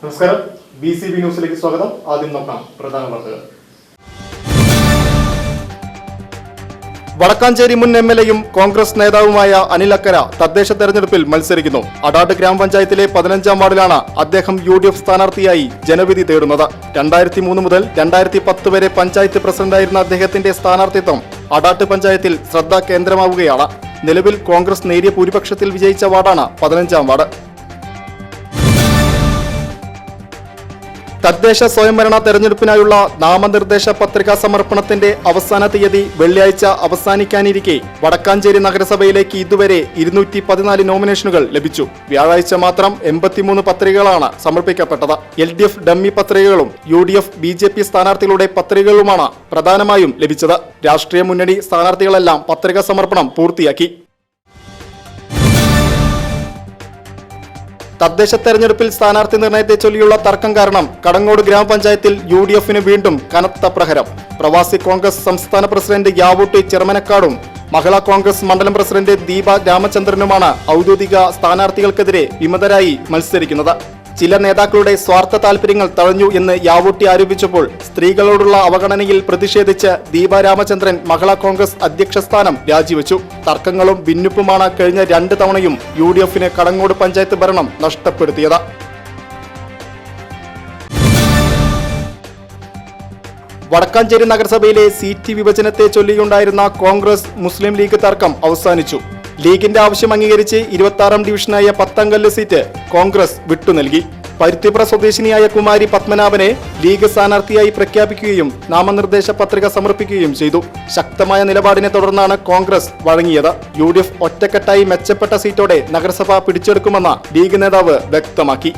നമസ്കാരം. B C B ന്യൂസിലേക്ക് സ്വാഗതം. ആദ്യം നോക്കാം പ്രധാന വാർത്തകൾ. വടക്കാഞ്ചേരി മുൻ എം എൽ എയും കോൺഗ്രസ് നേതാവുമായ അനിൽ അക്കര തദ്ദേശ തെരഞ്ഞെടുപ്പിൽ മത്സരിക്കുന്നു. അടാട് ഗ്രാമപഞ്ചായത്തിലെ പതിനഞ്ചാം വാർഡിലാണ് അദ്ദേഹം യു ഡി എഫ് സ്ഥാനാർത്ഥിയായി ജനവിധി തേടുന്നത്. രണ്ടായിരത്തി മൂന്ന് മുതൽ രണ്ടായിരത്തി പത്ത് വരെ പഞ്ചായത്ത് പ്രസിഡന്റായിരുന്ന അദ്ദേഹത്തിന്റെ സ്ഥാനാർത്ഥിത്വം അടാട്ട് പഞ്ചായത്തിൽ ശ്രദ്ധാ കേന്ദ്രമാവുകയാണ്. നിലവിൽ കോൺഗ്രസ് നേരിയ ഭൂരിപക്ഷത്തിൽ വിജയിച്ച വാർഡാണ് പതിനഞ്ചാം വാർഡ്. തദ്ദേശ സ്വയംഭരണ തെരഞ്ഞെടുപ്പിനായുള്ള നാമനിർദ്ദേശ പത്രികാ സമർപ്പണത്തിന്റെ അവസാന തീയതി വെള്ളിയാഴ്ച അവസാനിക്കാനിരിക്കെ വടക്കാഞ്ചേരി നഗരസഭയിലേക്ക് ഇതുവരെ ഇരുന്നൂറ്റി പതിനാല് നോമിനേഷനുകൾ ലഭിച്ചു. വ്യാഴാഴ്ച മാത്രം എൺപത്തിമൂന്ന് പത്രികകളാണ് സമർപ്പിക്കപ്പെട്ടത്. L D F dummy പത്രികകളും U D F B J P സ്ഥാനാർത്ഥികളുടെ പത്രികകളുമാണ് പ്രധാനമായും ലഭിച്ചത്. രാഷ്ട്രീയ മുന്നണി സ്ഥാനാർത്ഥികളെല്ലാം പത്രികാ സമർപ്പണം പൂർത്തിയാക്കി. തദ്ദേശ തെരഞ്ഞെടുപ്പിൽ സ്ഥാനാർത്ഥി നിർണയത്തെ ചൊല്ലിയുള്ള തർക്കം കാരണം കടങ്ങോട് ഗ്രാമപഞ്ചായത്തിൽ യു ഡി എഫിന് വീണ്ടും കനത്ത പ്രഹരം. പ്രവാസി കോൺഗ്രസ് സംസ്ഥാന പ്രസിഡന്റ് യാവൂട്ടി ചെറുമനക്കാടും മഹിളാ കോൺഗ്രസ് മണ്ഡലം പ്രസിഡന്റ് ദീപ രാമചന്ദ്രനുമാണ് ഔദ്യോഗിക സ്ഥാനാർത്ഥികൾക്കെതിരെ വിമതരായി മത്സരിക്കുന്നത്. ചില നേതാക്കളുടെ സ്വാർത്ഥ താൽപര്യങ്ങൾ തഴഞ്ഞു എന്ന് യാവൂട്ടി ആരോപിച്ചപ്പോൾ സ്ത്രീകളോടുള്ള അവഗണനയിൽ പ്രതിഷേധിച്ച് ദീപ രാമചന്ദ്രൻ മഹിളാ കോൺഗ്രസ് അധ്യക്ഷ സ്ഥാനം രാജിവെച്ചു. തർക്കങ്ങളും ഭിന്നിപ്പുമാണ് കഴിഞ്ഞ രണ്ട് തവണയും യു ഡി എഫിന് കടങ്ങോട് പഞ്ചായത്ത് ഭരണം നഷ്ടപ്പെടുത്തിയത്. വടക്കാഞ്ചേരി നഗരസഭയിലെ സീറ്റ് വിഭജനത്തെ ചൊല്ലിയുണ്ടായിരുന്ന കോൺഗ്രസ് മുസ്ലിം ലീഗ് തർക്കം അവസാനിച്ചു. ലീഗിന്റെ ആവശ്യം അംഗീകരിച്ച് ഇരുപത്തി ഡിവിഷനായ പത്തംഗല്ല് സീറ്റ് കോൺഗ്രസ് വിട്ടുനൽകി പരുത്തിപ്ര സ്വദേശിനിയായ കുമാരി പത്മനാഭനെ ലീഗ് സ്ഥാനാർത്ഥിയായി പ്രഖ്യാപിക്കുകയും നാമനിർദ്ദേശ പത്രിക സമർപ്പിക്കുകയും ചെയ്തു. ശക്തമായ നിലപാടിനെ തുടർന്നാണ് കോൺഗ്രസ് വഴങ്ങിയത്. യു ഒറ്റക്കെട്ടായി മെച്ചപ്പെട്ട സീറ്റോടെ നഗരസഭ പിടിച്ചെടുക്കുമെന്ന് ലീഗ് നേതാവ് വ്യക്തമാക്കി.